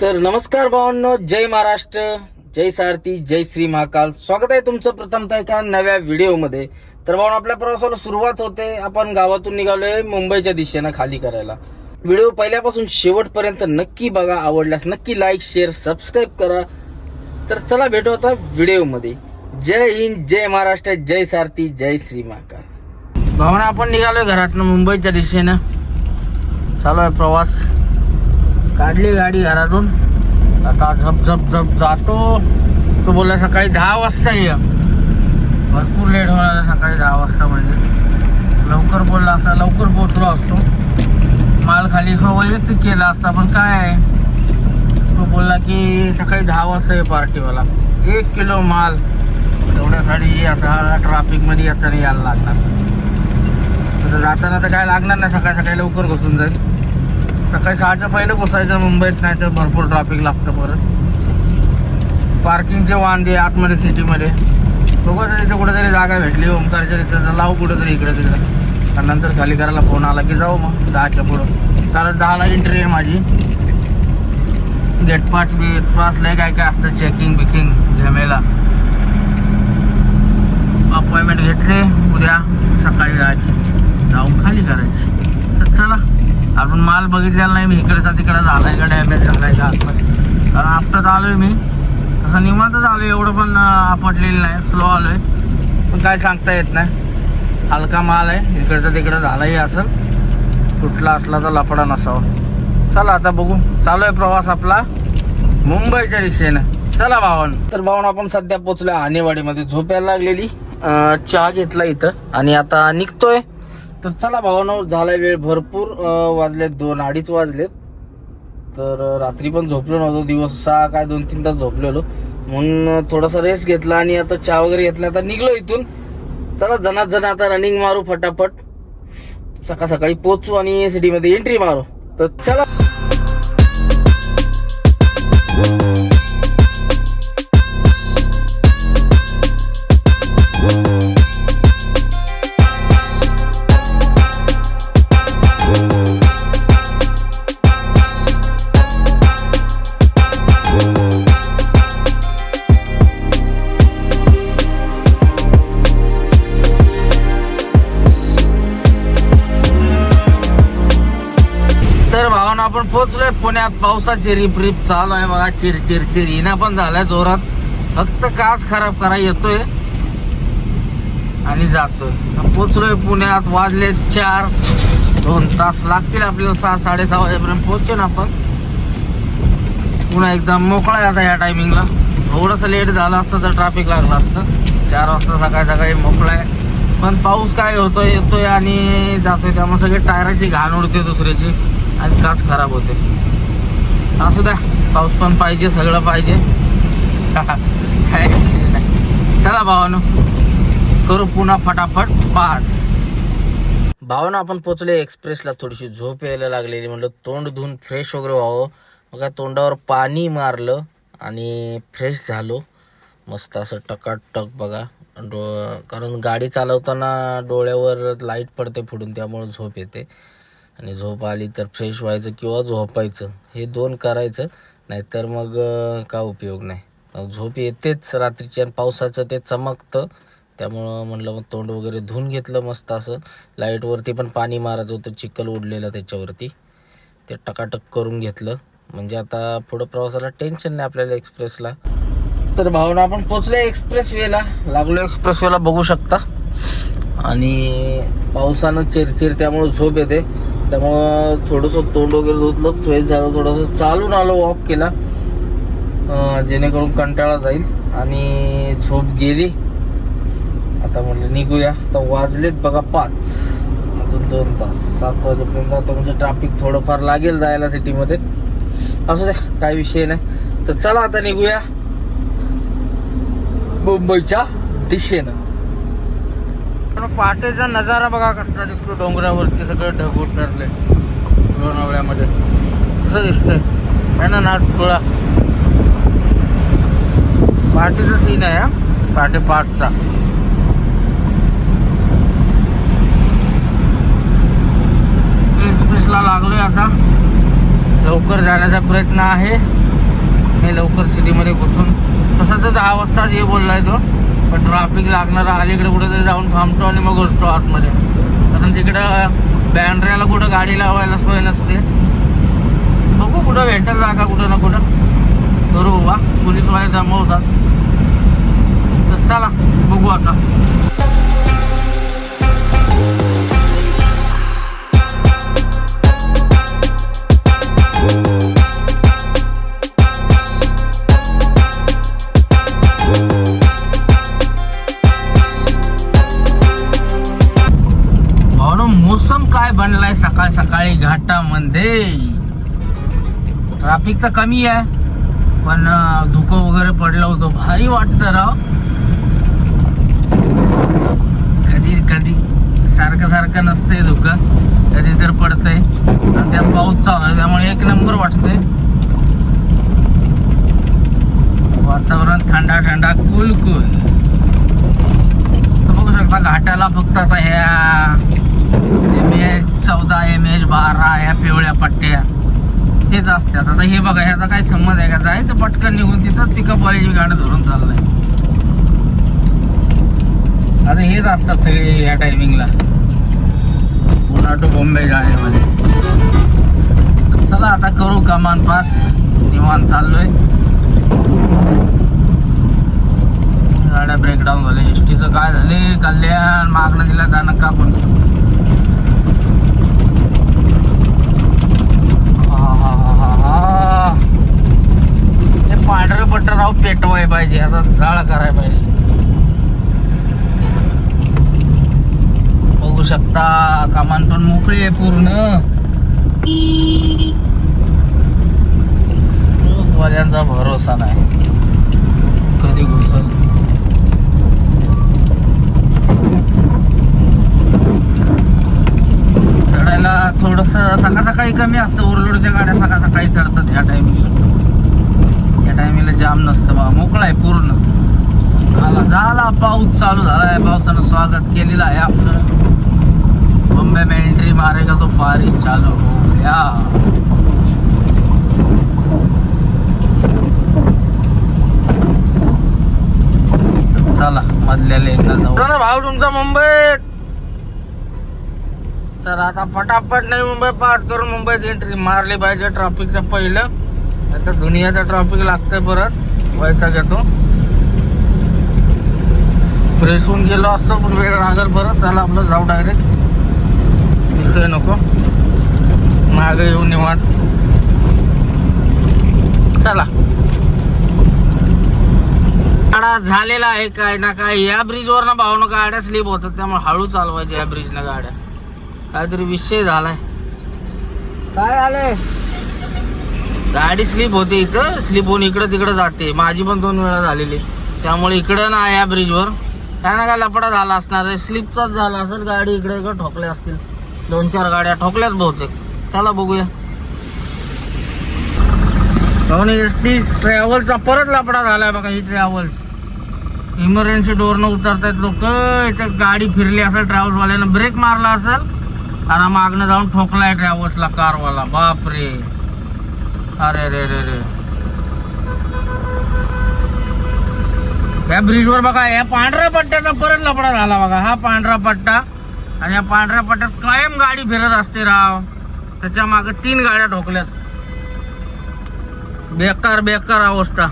तर नमस्कार भावांनो जय महाराष्ट्र जय सारथी जय श्री महाकाल. स्वागत आहे तुमचं प्रथमतः एका नव्या व्हिडिओमध्ये. तर भाऊन आपल्या प्रवासाला सुरुवात होते. आपण गावातून निघालोय मुंबईच्या दिशेनं खाली करायला. व्हिडिओ पहिल्यापासून शेवटपर्यंत नक्की बघा आवडल्यास नक्की लाईक शेअर सबस्क्राईब करा. तर चला भेटू आता व्हिडिओमध्ये. जय हिंद जय महाराष्ट्र जय सारथी जय श्री महाकाल. भावना आपण निघालोय घरातनं मुंबईच्या दिशेनं. चालू आहे प्रवास. काढली गाडी घरातून. आता झप झप झप जातो. तो बोलला सकाळी दहा वाजता ये. भरपूर लेट होणार सकाळी दहा वाजता म्हणजे. लवकर बोलला असता लवकर पोचलो असतो. माल खाली वैयक्तिक केला असता पण काय आहे? तो बोलला की सकाळी दहा वाजता ये पार्टीवाला. एक किलो माल. तेवढ्यासाठी आता ट्राफिकमध्ये येताना यायला लागणार. तर जाताना तर काय लागणार नाही सकाळी सकाळी लवकर घुसून जाईल. सकाळी सहाच्या पहिले घुसायचं मुंबईत नाही तर भरपूर ट्रॅफिक लागतं परत. पार्किंगचे वांदे आतमध्ये सिटीमध्ये बघा तर इथे कुठेतरी जागा भेटली ओमकारच्या तिथं तर लावू कुठेतरी इकडे तिकडे. आणि नंतर खाली करायला फोन आला की जाऊ मग दहाच्या पुढं. कारण दहाला एंट्री आहे माझी. गेट पास गेट पास लय काय काय असतं चेकिंग बिकिंग झमेला. अपॉइंटमेंट घेतली उद्या सकाळी जायची. जाऊन खाली करायची. तर चला. आपण माल बघितलेला नाही मी. इकडचा तिकडे झालाय का डॅमेज झालाय का आतमध्ये. कारण आफ्टर आलोय मी. तसं निवांतच आलोय एवढं पण आपटलेलं नाही. स्लो आलोय. पण काय सांगता येत नाही. हलका माल आहे. इकडचं तिकडं झालाही असं. कुठला असला तर लफडा नसावा. चला आता बघू. चालू आहे प्रवास आपला. मुंबईच्या दिशेनं. चला भावन. तर भावन आपण सध्या पोचलोय आणेवाडीमध्ये झोपायला लागलेली. चहा घेतला इथं. आणि आता निघतोय. तर चला भावानो झालाय वेळ भरपूर अं, वाजलेत दोन अडीच वाजलेत. तर रात्री पण झोपलो नव्हतो दिवस सहा काय दोन तीन तास झोपलेलो. म्हणून थोडासा रेस्ट घेतला आणि आता चहा वगैरे घेतला आता निघलो इथून. चला जनात जण आता रनिंग मारू फटाफट. सकाळ सकाळी पोचू आणि सिटीमध्ये एंट्री मारू. तर चला. तर भावना आपण पोहोचलोय पुण्यात. पावसाची रिप रिप चालू आहे बघा. चिर चिर चिर. हिना पण झालाय जोरात. फक्त काच खराब करा येतोय. आणि जातोय. पोचलोय पुण्यात. वाजले चार. दोन तास लागतील आपल्याला सहा साडेसहा वाजेपर्यंत पोहोचेन आपण. पुन्हा एकदम मोकळा आहे आता या टायमिंगला थोडंसं लेट झालं असतं तर ट्रॅफिक लागलं असतं. चार वाजता सकाळी सकाळी मोकळा आहे. पण पाऊस काय होतोय येतोय आणि जातोय. त्यामुळे सगळे टायराची घाण उडते दुसऱ्याची. आणि काच खराब होते. असू द्या पाऊस पण पाहिजे सगळं पाहिजे. काय नाही चला भावानो करू पुन्हा फटाफट पास. भावानं आपण पोचले एक्सप्रेसला थोडीशी झोप यायला लागलेली म्हणलं तोंड धुवून फ्रेश वगैरे व्हावं. बघा तोंडावर पाणी मारलं आणि फ्रेश झालो. मस्त असं टकाटक बघा. डो कारण गाडी चालवताना डोळ्यावर लाइट पडते फुडून त्यामुळे झोप येते. आणि झोप आली तर फ्रेश व्हायचं किंवा झोपायचं हे दोन करायचं. नाहीतर मग का उपयोग नाही. झोप येतेच रात्रीची आणि पावसाचं ते चमकतं. त्यामुळं म्हणलं मग तोंड वगैरे धुवून घेतलं मस्त असं. लाईटवरती पण पाणी मारायचं होतं चिखल उडलेलं त्याच्यावरती. ते टकाटक करून घेतलं. म्हणजे आता पुढं प्रवासाला टेन्शन नाही आपल्याला एक्सप्रेसला तर भावना आपण पोचले एक्सप्रेस वेला लागलो एक्सप्रेस वेला बघू शकता. आणि पावसानं चिरचिर त्यामुळं झोप येते. त्यामुळं थोडंसं तोंड वगैरे धुतलं फ्रेश झालं थोडंसं चालून आलो वॉक केला. जेणेकरून कंटाळा जाईल. आणि झोप गेली. आता म्हणलं निघूया. तर वाजलेत बघा पाच. अजून दोन तास. सात वाजेपर्यंत आता म्हणजे ट्रॅफिक थोडंफार लागेल जायला सिटीमध्ये असू द्या काय विषय नाही. तर चला आता निघूया. मुंबईच्या दिशेनं. पहाटेचा नजारा बघा कसला दिसतो. डोंगरावरती सगळं ढग उठणारले लोणावळ्यामध्ये. कसं दिसतंय? आहे ना नाच थोडा पहाटेचा सीन आहे हा. पहाटे पाचचा. एक्सप्रेसला लागलोय आता. लवकर जाण्याचा प्रयत्न आहे. हे लवकर सिटीमध्ये घुसून. तसं तर दहा वाजताच हे बोललाय तो. पण ट्रॅफिक लागणार अलीकडे कुठेतरी जाऊन थांबतो आणि मग असतो आतमध्ये. कारण तिकडं बँड्र्याला कुठं गाडी लावायला सोय नसते. बघू कुठं भेटेल जागा कुठं ना कुठं. करू वा पोलीसवाले जमवतात तर चला बघू आता. घाटामध्ये ट्रॅफिक तर कमी आहे पण धुकं वगैरे पडलं होतं. भारी वाटतं राव. कधी कधी सारखं सारखं नसतंय धुकं. कधी तर पडतंय. आणि त्यात पाऊस चालू आहे त्यामुळे एक नंबर वाटतंय. वातावरण थंडा थंडा कूल कूल बघू शकता घाटाला फक्त आता ह्या एम एच चौदा एम एच बारा ह्या पिवळ्या पट्ट्या. हेच असतात आता हे बघा ह्याचा काय संबंध आहे का? जायचं पटकन निघून तिथंच पिकअप वाल्याची गाडी धरून चाललंय. आता हेच असतात सगळे ह्या टायमिंगला पुन्हा टू बॉम्बे जाण्यामध्ये चला आता करू कमान पास. निवान चाललोय. गाड्या ब्रेकडाऊन झाले एस टीचं काय झाले कल्याण मागणं दिला जाणं का कोणी आहाहाहा. ते पांढरं पेटवाय पाहिजे आता जाळ करायला पाहिजे. बघू शकता कामांतून पण मोकळी आहे पूर्ण. वाल्यांचा भरोसा नाही. कधी घुसल? चढायला थोडस सकाळ सकाळी कमी असतं ओरलोडच्या गाड्या सकाळ सकाळी चढतात या टायमिंगला या टायमिंगला जाम नसतं बघा मोकळा आहे पूर्ण. आला झाला पाऊस चालू झाला. आहे पावसानं स्वागत केलेलं आहे आपलं. बॉम्बे में एंट्री मारेगा तो बारिश चालू हो गया. चला मधल्या लेनला जाऊ. ना भाऊ तुमचा मुंबईत सर आता फटाफट नाही मुंबई पास करून मुंबईत एंट्री मारली पाहिजे ट्रॅफिकच्या पहिलं. आता दुनियाचा ट्रॉफिक लागतंय परत. वैताग येतो. फ्रेश होऊन गेलो असतो पण वेळ लागेल परत. चला आपलं जाऊ डायरेक्ट विषय नको. मागे येऊन निवांत. चला. गाडा झालेला आहे काय ना काय? या ब्रिजवर ना भावनं गाड्या स्लिप होतात. त्यामुळे हळू चालवायच्या या ब्रिजनं गाड्या. काहीतरी विषय झालाय. काय आलंय? गाडी स्लिप होते इथं स्लिप होऊन इकडं तिकडं जाते. माझी पण दोन वेळा झालेली. त्यामुळे इकडं ना या ब्रिजवर. काय ना काय लपडा झाला असणार आहे. स्लिपचाच झाला असेल गाडी इकडे इकडे ठोकल्या असतील. दोन चार गाड्या ठोकल्याच बहुतेक. चला बघूया. ती ट्रॅव्हलचा परत लपडा आहे बघा ही ट्रॅव्हल्स इमर्जन्सी डोरनं उतरतायत लोक. इथं गाडी फिरली असेल ट्रॅव्हल्सवाल्यानं ब्रेक मारला असेल. आणि मागणं जाऊन ठोकलाय ट्रॅव्हल्सला कारवाला. बापरे. अरे रे रे रे या ब्रिजवर बघा या पांढऱ्या पट्ट्याचा परत लपडा झाला बघा. हा पांढरा पट्टा आणि या पांढऱ्या पट्ट्यात कायम गाडी फिरत असते राव. त्याच्यामागे तीन गाड्या ठोकल्यात. बेकार बेकार अवस्था.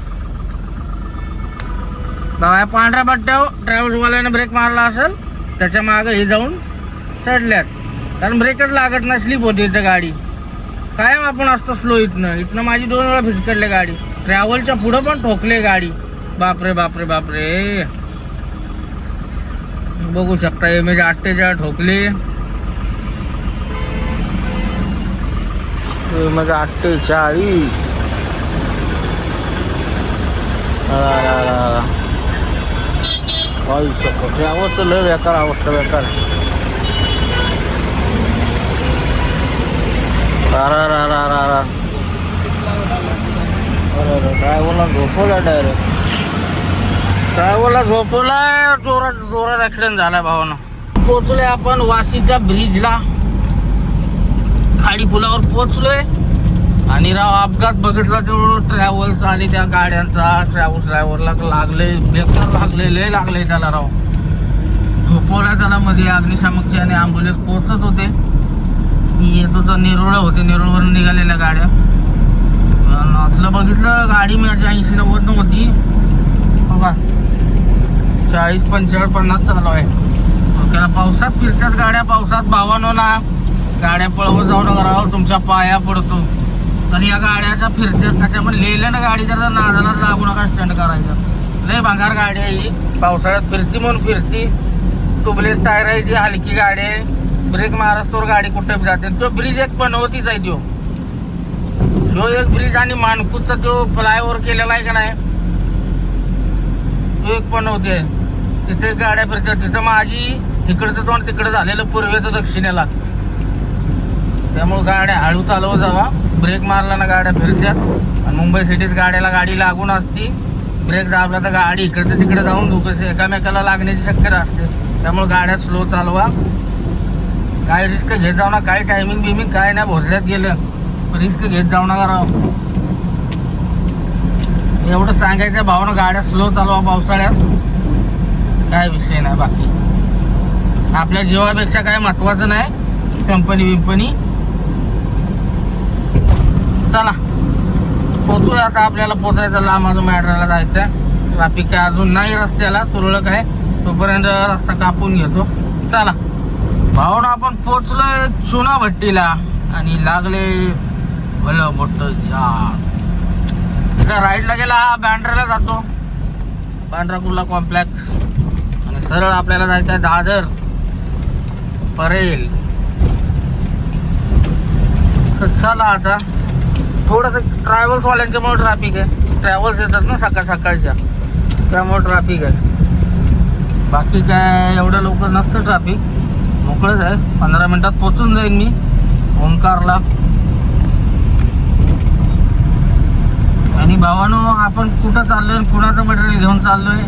बघा या पांढऱ्या पट्ट्यावर ट्रॅव्हल्सवाल्याने ब्रेक मारला असेल त्याच्यामागे हे जाऊन चढल्यात. कारण ब्रेकच लागत नाही स्लिप होती इथं गाडी. कायम आपण असतो स्लो इथनं? इथनं माझी दोन वेळा फिसकडले गाडी. ट्रॅव्हलच्या पुढं पण ठोकले गाडी. बापरे बापरे बापरे. बघू शकता एम एच अठ्ठेचाळ ठोकले. एम एच अठ्ठेचाळीस ट्रॅव्हल तर लय बेकार अवस्था बेकार अरा अरा अरा अरा अरा अरे अरे ड्रायव्हरला झोपवला डायरेक्ट ड्रायव्हरला झोपवलाय जोरात जोरात ऍक्सिडेंट झालाय भावानं. पोचलोय आपण वाशीच्या ब्रिजला खाडी पुलावर पोचलोय आणि राव अपघात बघितला तो ट्रॅव्हलचा आणि त्या गाड्यांचा. ट्रॅव्हल्स ड्रायव्हरला लागले बेकार लागले लय लागले त्याला राव. झोपवला त्याला मध्ये अग्निशामकचे आणि ॲम्ब्युलन्स पोचत होते. येत होतो नेरुळ होते. नेरुळवरून निघालेल्या गाड्या. पण असलं बघितलं गाडी माझी ऐंशी नव्वद होती. का चाळीस पंचेचाळीस पन्नास चालू आहे. त्याला पावसात फिरतात गाड्या. पावसात भावानो ना गाड्या पळवत जाऊ नका राव तुमच्या पाया पडतो. तर या गाड्याच्या फिरतात कशा पण लिहिलं ना गाडी जर नाजाला लागू नका स्टँड करायचं. लय भांगार गाडी आहे ही. पावसाळ्यात फिरती म्हणून फिरती. टुबलेस टायर आहे ती हलकी गाडी आहे. ब्रेक मारस तोर गाडी कुठे जाते? तो ब्रिज एक पनवतीच आहे तो जो एक ब्रिज आणि मानकूतचा तो फ्लायओव्हर केलेला आहे का नाही? तो एक पनवती आहे. तिथे गाड्या फिरतात. तिथं माझी इकडचं तोंड तिकडं झालेलं पूर्वेचं दक्षिणेला. त्यामुळे गाड्या हळू चालव जावा. ब्रेक मारला ना गाड्या फिरतात आणि मुंबई सिटीत गाड्याला गाडी लागून असती. ब्रेक दाबला तर गाडी इकडचं तिकडे जाऊन दुखस एकामेकाला लागण्याची शक्यता असते. त्यामुळे गाड्या स्लो चालवा. काय रिस्क घेत जाऊ ना काय टायमिंग बिमिंग काय नाही भोसल्यात गेलं. रिस्क घेत जाऊ नका राव. एवढं सांगायचं भावना गाड्या स्लो चालवा पावसाळ्यात. काय विषय नाही बाकी. आपल्या जीवापेक्षा काय महत्वाचं नाही. कंपनी विंपनी चला. पोचूया आता आपल्याला पोचायचं लांब अजून मॅड्राला जायचं ट्रॅफिक काय अजून नाही रस्त्याला तुरळक आहे. तोपर्यंत रस्ता कापून घेतो. चला. भावना आपण पोचलोय चुना भट्टीला आणि लागले भलं मोठ झाड राईडला गेला बँड्राला जातो. पांढरा कुर्ला कॉम्प्लेक्स आणि सरळ आपल्याला जायचं आहे दादर. परेल. तर चला आता. थोडस ट्रॅव्हल्स वाल्यांच्यामुळे ट्रॅफिक आहे. ट्रॅव्हल्स येतात ना सकाळ सकाळच्या. त्यामुळे ट्रॅफिक आहे. बाकी काय एवढं लवकर नसतं ट्रॅफिक मोकळंच आहे पंधरा मिनिटात पोचून जाईन मी. ओंकारला. आणि भावानो आपण कुठं चाललोय आणि कुणाचं मटेरियल घेऊन चाललोय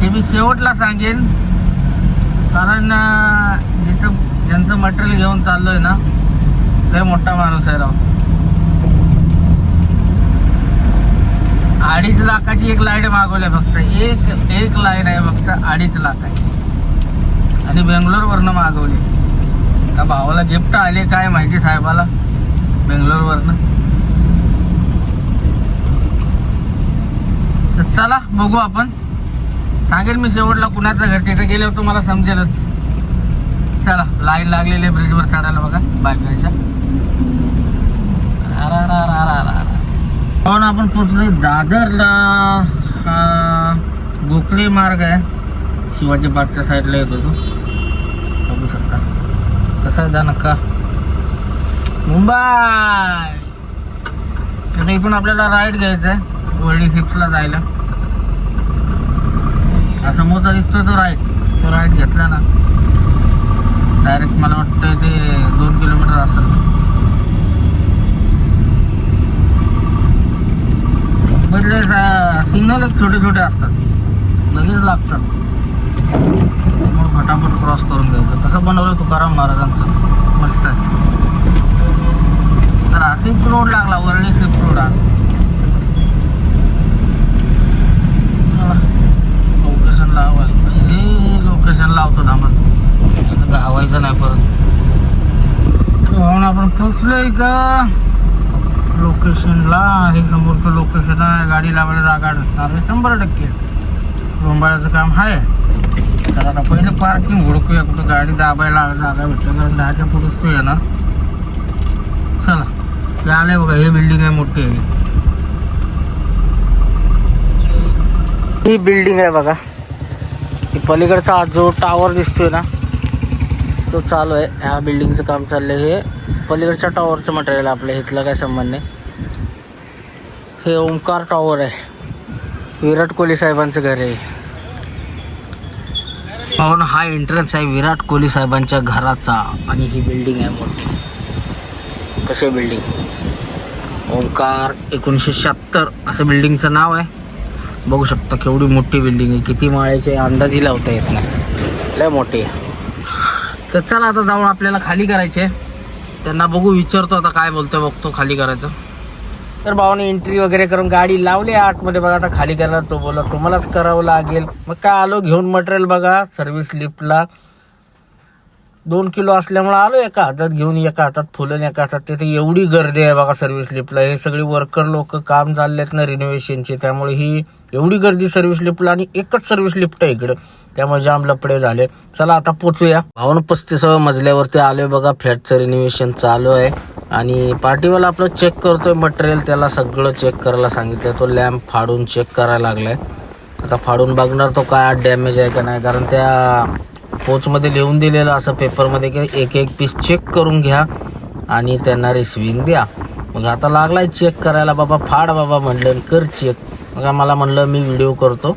हे मी शेवटला सांगेन. कारण जिथं ज्यांचं मटेरियल घेऊन चाललोय ना लय मोठा माणूस आहे राव. अडीच लाखाची एक लाइट मागवली फक्त. एक एक लाइट आहे फक्त अडीच लाखाची. आणि बेंगलोरवरनं मागवली. त्या भावाला गिफ्ट आले काय माहिती साहेबाला? बेंगलोरवरनं. तर चला बघू आपण. सांगेल मी शेवटला कुणाचं घर तिथे गेल्यावर तुम्हाला समजेलच. चला लाईन लागलेली आहे ब्रिजवर चढायला बघा बायकरच्या पाहून आपण पोचलोय दादरला. हा गोखले मार्ग आहे. शिवाजी पार्कच्या साईडला येतो तो कसा नक्का मुंबई! आता इथून आपल्याला राईड घ्यायचा आहे वर्ल्ड सिप्सला जायला. हा समोरचा दिसतोय तो राईड तो राईड घेतला ना. डायरेक्ट मला वाटतं ते दोन किलोमीटर असेल. मुंबईतले सिग्नल छोटे छोटे असतात. लगेच लागतात. फटाफट क्रॉस करून घ्यायचं. कसं बनवलं तुकाराम महाराजांचं मस्त आहे. तर आसिफ रोड लागला वरळी सिफ्ट रोड हा. लोकेशन लावायला. पाहिजे लोकेशन लावतो थांबा आता गावायचं नाही परत. म्हणून आपण पोचलो इथं. लोकेशनला हे समोरचं लोकेशन आहे. गाडी लावायला जागा असणार शंभर टक्के. रोंबाळ्याचं काम आहे. तर आता पहिले पार्किंग हुडकूया कुठं गाडी दाबायला जागा भेटल्या कारण दहाच्या पुढेच तो येणार चला हे आलंय बघा हे बिल्डिंग आहे मोठी आहे ही बिल्डिंग आहे बघा. ही पलीकडचा आज जो टावर दिसतोय ना तो चालू आहे. ह्या बिल्डिंगचं काम चाललंय हे. पलीकडच्या टॉवरचं मटेरियल आपल्या इथलं काय संबंध नाही. हे ओंकार टॉवर आहे. विराट कोहली साहेबांचं घर आहे पाहून हा एंट्रन्स आहे विराट कोहली साहेबांच्या घराचा. आणि ही बिल्डिंग आहे मोठी. कशी बिल्डिंग ओंकार एकोणीसशे शहात्तर असं बिल्डिंगचं नाव आहे. बघू शकता केवढी मोठी बिल्डिंग आहे. किती माळ्याचे अंदाजी लावता येत नाही. लय मोठी आहे. तर चला आता जाऊन आपल्याला खाली करायचे. त्यांना बघू विचारतो आता काय बोलतोय बघतो खाली करायचं. तर भावाने एंट्री वगैरे करून गाडी लावली आतमध्ये. बघा आता खाली करणार तो बोला तुम्हालाच करावं लागेल. मग काय आलो घेऊन मटेरियल बघा सर्व्हिस लिफ्टला दोन किलो असल्यामुळे आलो एका हातात घेऊन एका हातात फुलं एका हातात. तिथे एवढी गर्दी आहे बघा सर्व्हिस लिफ्टला हे सगळे वर्कर लोक काम चाललेत ना रिनोव्हेशनचे त्यामुळे ही एवढी गर्दी सर्व्हिस लिफ्टला आणि एकच सर्व्हिस लिफ्ट आहे इकडे. त्यामुळे जाम लपडे झाले. चला आता पोचूया. भावन पस्तीसाव्या मजल्यावरती आलोय बघा. फ्लॅटचं रिनोव्हेशन चालू आहे. आणि पार्टीवाला आपलं चेक करतोय मटेरियल त्याला सगळं चेक करायला सांगितलं तो लॅम्प फाडून चेक करायला लागलाय. आता फाडून बघणार तो काय डॅमेज आहे का नाही कारण त्या पोचमध्ये लिहून दिलेलं असं पेपरमध्ये की एक एक पीस चेक करून घ्या आणि त्यांना रिसिविंग द्या. मग आता लागलाय चेक करायला बाबा फाड बाबा म्हणलं कर चेक मग मला म्हणलं मी व्हिडिओ करतो.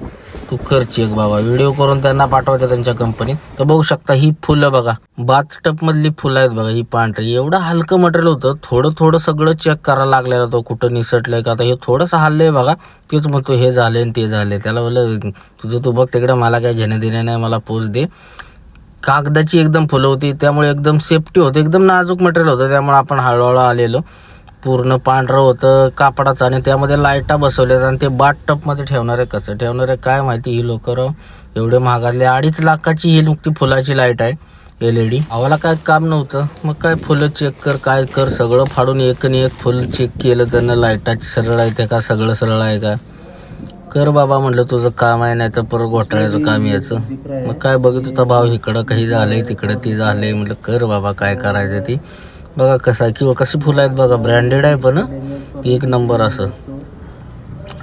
तू खर्च एक बाबा. व्हिडिओ करून त्यांना पाठवायचा त्यांच्या कंपनीत तर बघू शकता ही फुलं बघा. बाथटप मधली फुलं आहेत बघा ही पांढरी. एवढं हलकं मटेरियल होतं. थोडं थोडं सगळं चेक करायला लागलेलं तो कुठं निसटलंय का? आता हे थोडंसं हल्लंय बघा. तेच म्हणतो हे झालंय आणि ते झालंय. त्याला बोललं तुझं तू बघ तिकडे मला काय घेणं देणे नाही मला पोच दे. कागदाची एकदम फुलं होती. त्यामुळे एकदम सेफ्टी होती. एकदम नाजूक मटेरियल होतं. त्यामुळे आपण हळूहळू आलेलो. पूर्ण पांढरं होतं कापडाचं आणि त्यामध्ये लाईटा बसवल्यात आणि ते बाट टपमध्ये ठेवणार आहे कसं? ठेवणार आहे काय माहिती? ही लोकर एवढे महागातले. अडीच लाखाची ही नुकती फुलाची लाइट आहे एल ई डी आम्हाला काय काम नव्हतं. मग काय फुलं चेक कर काय कर? सगळं फाडून एक आणि एक फुल चेक केलं त्यांना. लाईटाची सरळ आहे ते का? सगळं सरळ आहे का? कर बाबा म्हणलं तुझं काम आहे नाही तर परत घोटाळ्याचं काम याचं. मग काय बघत होता भाव इकडं काही झालंय तिकडं ते झालंय. म्हटलं कर बाबा काय करायचं ती. बघा कसा किंवा कशी फुलं आहेत बघा. ब्रँडेड आहे पण एक नंबर असं.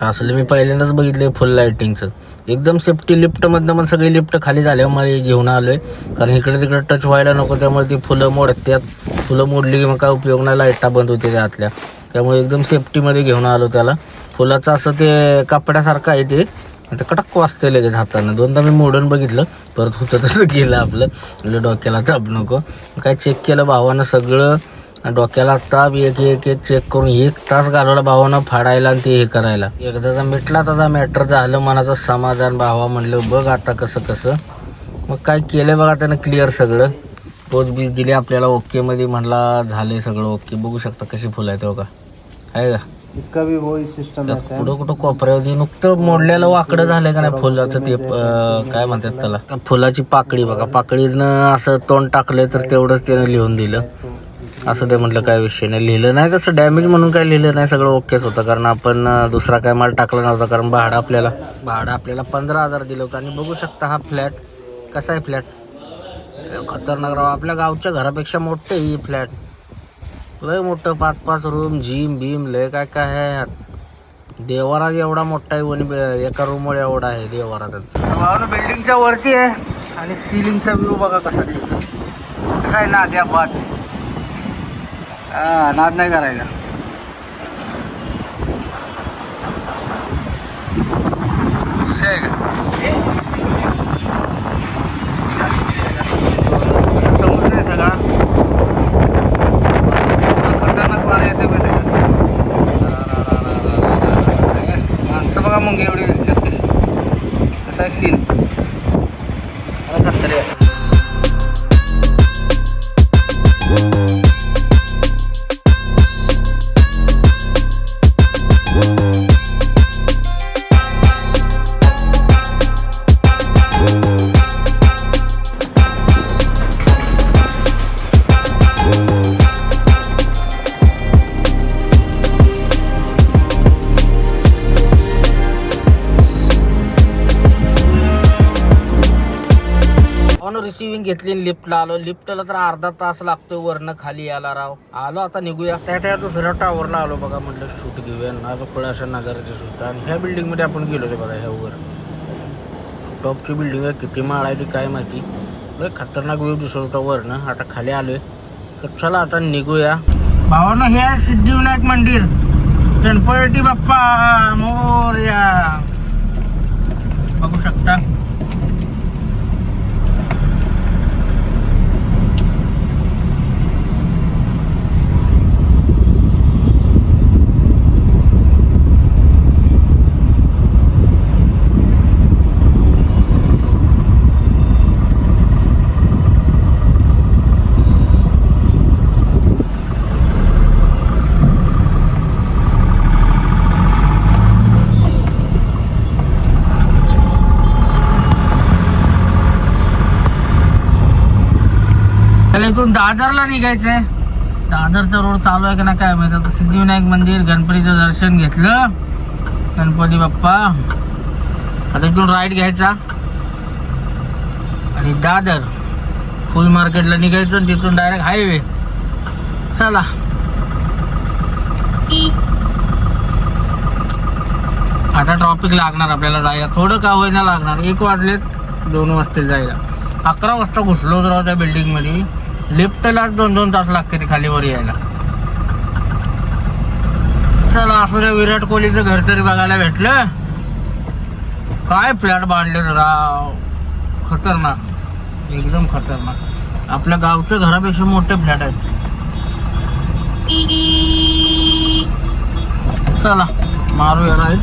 असलं मी पहिल्यांदाच बघितलं फुल लाईटिंगचं एकदम सेफ्टी लिफ्टमधनं पण सगळी लिफ्ट खाली झाल्यावर मला घेऊन आलो आहे कारण इकडे तिकडे टच व्हायला नको त्यामुळे ती फुलं मोडत्यात. फुलं मोडली की मग काय उपयोग नाही लाईटा बंद होते त्यातल्या. त्यामुळे एकदम सेफ्टीमध्ये घेऊन आलो त्याला. फुलाचं असं ते कपड्यासारखं आहे ते. आता कडक वाजते लगेच हातानं. दोनदा मी मोडून बघितलं परत होतं तसं गेलं आपलं. म्हणजे डोक्याला ताप नको. काय चेक केलं भावानं सगळं. डोक्याला ताप एक एक एक चेक करून एक तास घालवला भावानं फाडायला आणि ते हे करायला. एकदाचा मिटला तसा मॅटर झालं मनाचं समाधान भावा म्हणलं बघ आता कसं कसं. मग काय केलं बघा त्यानं क्लिअर सगळं. पोच बीज दिली आपल्याला ओके मध्ये म्हणला झाले सगळं ओके. बघू शकता कशी फुलं आहेत हो का. आहे का? इसका भी वही सिस्टम है। कुठं कुठं कोपऱ्यावरती नुकतं मोडलेलं वाकडं झालंय का नाही? फुलाचं ते अं, काय म्हणतात त्याला? त्या फुलाची पाकळी बघा. पाकळीनं असं तोंड टाकलंय तर तेवढंच त्यानं लिहून दिलं. असं ते म्हटलं काय विषय नाही. लिहिलं नाही तसं डॅमेज म्हणून काय लिहिलं नाही सगळं ओकेच होतं. कारण आपण अं, दुसरा काय माल टाकला नव्हता कारण भाडं आपल्याला भाडं आपल्याला पंधरा हजार दिलं होतं. आणि बघू शकता हा फ्लॅट कसा आहे फ्लॅट खतरनाक राव आपल्या गावच्या घरापेक्षा मोठं ही फ्लॅट लय मोठं पाच पाच रूम जिम बीम लय काय काय आहे यात. देवारा एवढा मोठा आहे वनी एका रूमवर एवढा आहे देवारा त्यांचा बिल्डिंगच्या वरती आहे आणि सिलिंगचा व्ह्यू बघा कसा दिसतो कसा आहे ना त्या पाच हा नाद नाही करायचा. विषय आहे का? समजलंय सगळा खतरनाक वारा येते माहिती माणसं बघा मुंगी एवढी दिसतात कशी. कसा आहे सीन खतरे रिसिव्हिंग घेतली लिफ्टला आलो. लिफ्टला तर अर्धा तास लागतो वरनं खाली यायला राव. आलो आता निघूया. त्या त्या दुसऱ्या टावरला आलो बघा म्हटलं शूट घेऊया. माझं खुळे अशा नजाराचे शूट आणि ह्या बिल्डिंगमध्ये आपण गेलो होतो बघा ह्या वर. टॉपची बिल्डिंग आहे. किती माळ आहे ती काय माहिती. लय खतरनाक व्ह्यू दिसत होता वरनं. आता खाली आलोय. तर चला आता निघूया. भावानं हे आहे सिद्धिविनायक मंदिर. गणपती बाप्पा मोरया. बघू शकता. इथून दादरला निघायचंय. दादरचा रोड चालू आहे का नाही काय माहिती? आता सिद्धिविनायक मंदिर गणपतीचं दर्शन घेतलं. गणपती बाप्पा. आता इथून राईट घ्यायचा. आणि दादर. फुल मार्केटला निघायचं आणि तिथून डायरेक्ट हायवे चला. आता ट्रॉफिक लागणार आपल्याला जायला. थोडं का होईना लागणार. एक वाजलेत दोन वाजतील जायला. अकरा वाजता घुसलो होतो राव त्या बिल्डिंगमध्ये लिफ्टलाच दोन दोन तास लागते ते खाली वर यायला. चला असं विराट कोहलीचं घर तरी बघायला भेटलं. काय फ्लॅट बांधले राव. खतरनाक. एकदम खतरनाक. आपल्या गावच्या घरापेक्षा मोठे फ्लॅट आहेत चला मारू राहील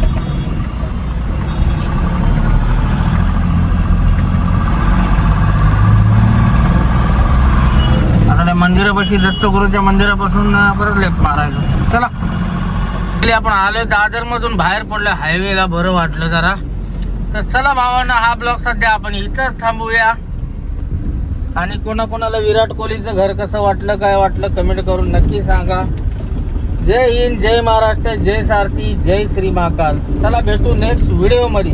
आता त्या मंदिरापाशी दत्तगुरूच्या मंदिरापासून परत लेफ्ट मारायचं. चला. पहिले आपण आलोय दादर मधून बाहेर पडलोय हायवेला बरं वाटलं जरा. तर चला भावांना हा ब्लॉग सध्या आपण इथंच थांबूया. आणि कोणाकोणाला विराट कोहलीचं घर कसं वाटलं काय वाटलं कमेंट करून नक्की सांगा. जय हिंद जय महाराष्ट्र जय सारथी जय श्री महाकाल. चला भेटू नेक्स्ट व्हिडिओमध्ये.